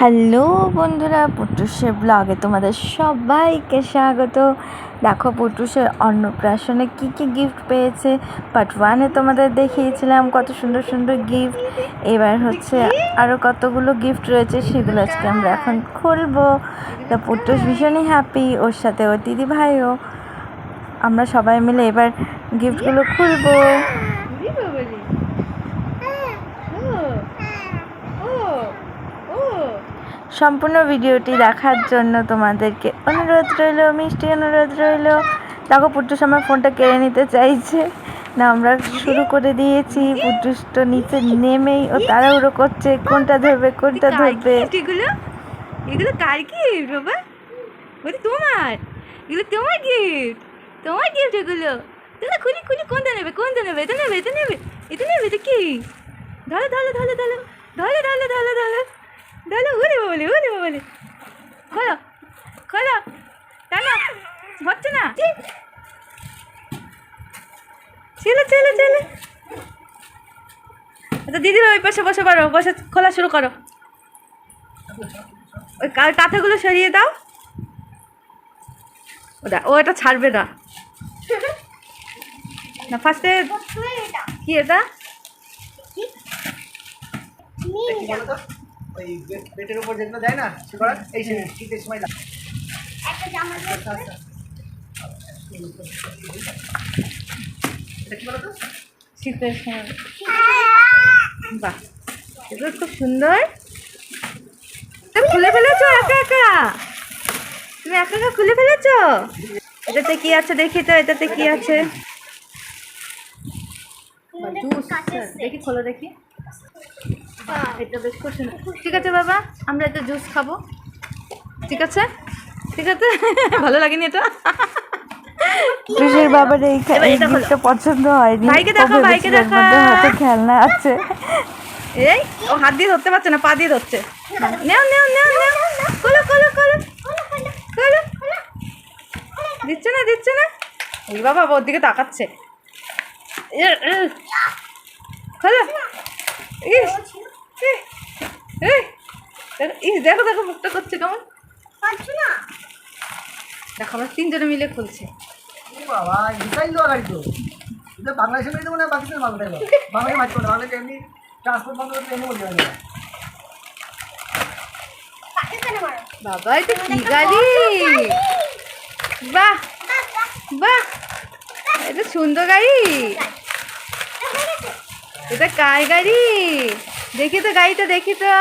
Hello বন্ধুরা পুটুসের ব্লগে তোমাদের সবাইকে স্বাগত। দেখো পুটুসের অন্নপ্রাশনে কী কী গিফট পেয়েছে পার্ট ওয়ানে তোমাদের দেখিয়েছিলাম কত সুন্দর সুন্দর গিফট এবার হচ্ছে আরও কতগুলো গিফট রয়েছে সেগুলো আজকে আমরা এখন খুলবো। তা পুটুস ভীষণই হ্যাপি ওর সাথে ওর দিদি ভাইও আমরা সবাই মিলে এবার গিফটগুলো খুলবো। সম্পূর্ণ ভিডিওটি দেখার জন্য তোমাদেরকে অনুরোধ রইল মিষ্টি অনুরোধ রইল। দেখো পুটুস আমার ফোনটা কেড়ে নিতে চাইছে। না আমরা শুরু করে দিয়েছি। পুটুস তো নিচে নেমেই ও তাড়াহুড়ো করছে। কোনটা ধরবে কোনটা ধরবে? এগুলো এগুলো কার গিফট বাবা? বলি তোমার? এগুলো তোমার গিফট তোমার গিফট এগুলো। দাদা খুলি খুলি কোনটা নেবে কোনটা নেবে? এটা নেবে এটা নেবে এটা নেবে এটা কি? ধরো ধরো ধরো ধরো ধরো ধরো ধরো ধরো। ধরো উড়ে বলে উড়ে বলে। খোলো খোলো। টানো হচ্ছে না? ছেলে ছেলে ছেলে আচ্ছা দিদির ওই পাশে বসে পারো বসে খোলা শুরু করো। ওই কাঁথাগুলো সরিয়ে দাও। ওটা ও এটা ছাড়বে না। না ফার্স্টে কি এটা? ওই বেডের উপর যেগুলো দেয় না সে করার এই শীতের সময় লাগে। এটা শীতের সময়। বাহ এগুলো খুব সুন্দর। তুমি খুলে ফেলেছো একা একা? তুমি একা একা খুলে ফেলেছো? এটাতে কি আছে দেখি তো এটাতে কি আছে? দেখি খোলো দেখি। এটা বেশ ঠিক আছে বাবা আমরা এটা জুস খাব। ঠিক আছে? ঠিক আছে? ভালো লাগেনি এটা? বাবার এই। গিফটটা পছন্দ হয়নি। ভাইকে ভাইকে খেলনা আছে। এই ও হাত দিয়ে ধরতে পারছে না পা দিয়ে ধরছে। নেও নেও নেও দিচ্ছে না দিচ্ছে না? এই বাবা ওর দিকে তাকাচ্ছে। খোলো। ইস। দেখো- ইস দেখো দেখো মুখটা করছে কেমন? দেখো আমরা তিনজনে মিলে খুলছে। বাবা গাড়ি তো এটা বাংলাদেশে মেয়ে দেবো না পাকিস্তান বাংলা দেবো বাংলাদেশে মাছ করবে বাংলাদেশে এমনি ট্রান্সপোর্ট বন্ধ করতে এমনি বলতে পারবে না। বাবা এটা কি গাড়ি? বাহ বাহ এটা সুন্দর গাড়ি। এটা কার গাড়ি? দেখি তো গাড়িটা, দেখি তো।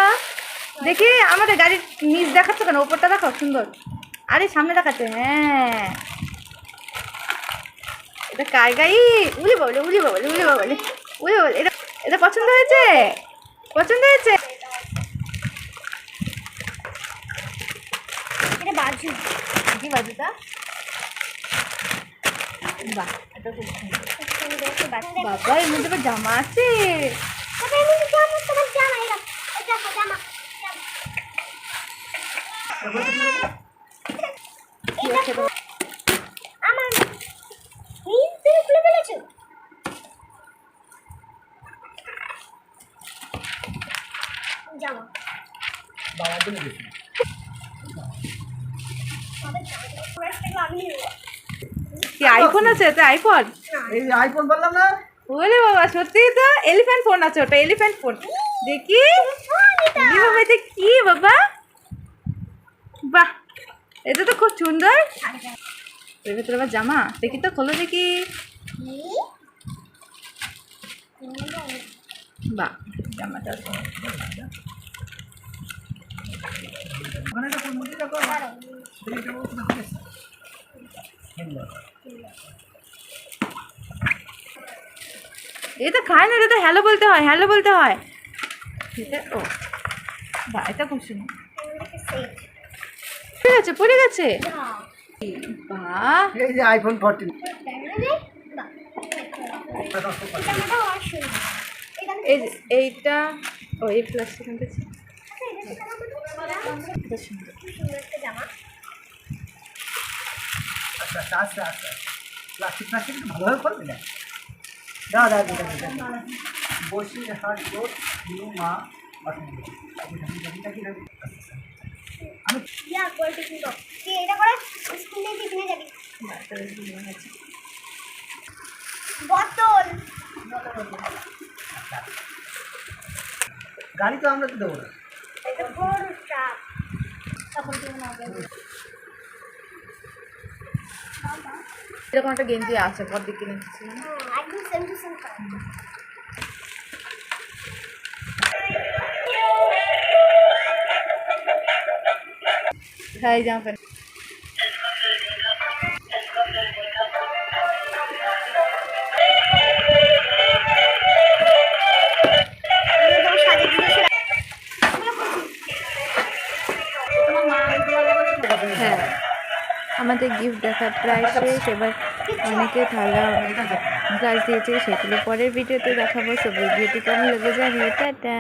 দেখি, আমাদের গাড়ির নিচ দেখাচ্ছ কেন? ওপরটা দেখাও, সুন্দর। আরে, সামনে দেখাচ্ছে হ্যাঁ। এটা কার গাড়ি? উলি বাবলে উলি বাবলে উলি বাবলে উলি বাবলে। এটা এটা পছন্দ হয়েছে? পছন্দ হয়েছে? কি বাজুটা? বাহ এটা খুব সুন্দর। বাবা এর মধ্যে আবার জামা আছে? এটা? বাবার জন্য বেশি কি আইফোন আছে? এটা আইফোন এই আইফোন বললাম না। বলে বাবা সত্যি তো? এলিফ্যান্ট ফোন আছে ওটা এলিফ্যান্ট ফোন দেখি। বাবা এটা কি বাবা? বাহ এটা তো খুব সুন্দর। এর ভেতরে আবার জামা? দেখি তো খোলো দেখি। বাহ জামাটা ওখানে এটা খায় না এটা তো হ্যালো বলতে হয় হ্যালো বলতে হয়। এটা ও বাহ এটা খুব সুন্দর। পড়ে গেছে পড়ে গেছে? এই আইফোন ফোরটিন এই এইটা ও এই প্লাস্টিক আনতেছি এটা সুন্দর। আস্তে আস্তে আস্তে আস্তে প্লাস্টিক প্লাস্টিক ভালোভাবে করবে না দাও দাও দাদা দাদা বসে হাট জোর নিউ মা আচ্ছা, আচ্ছা। আমি ইয়া কোয়ালিটি কিনবো এটা করে? স্কুলে টিফিনে যাবি। বোতল। গাড়ি তো আমরা তো দেবো না। এটা বড় ট্রাক তখন তুমি না এরকম একটা গেঞ্জি আছে পর দিকে কিনে দিচ্ছিলাম জামা প্যান্ট হ্যাঁ। আমাদের গিফট দেখা প্রায় শেষ। এবার অনেকে থালা গাছ দিয়েছে, সেগুলো পরের ভিডিওতে দেখাবো। সব ভিডিওটি কেমন লেগে যায় টাটা।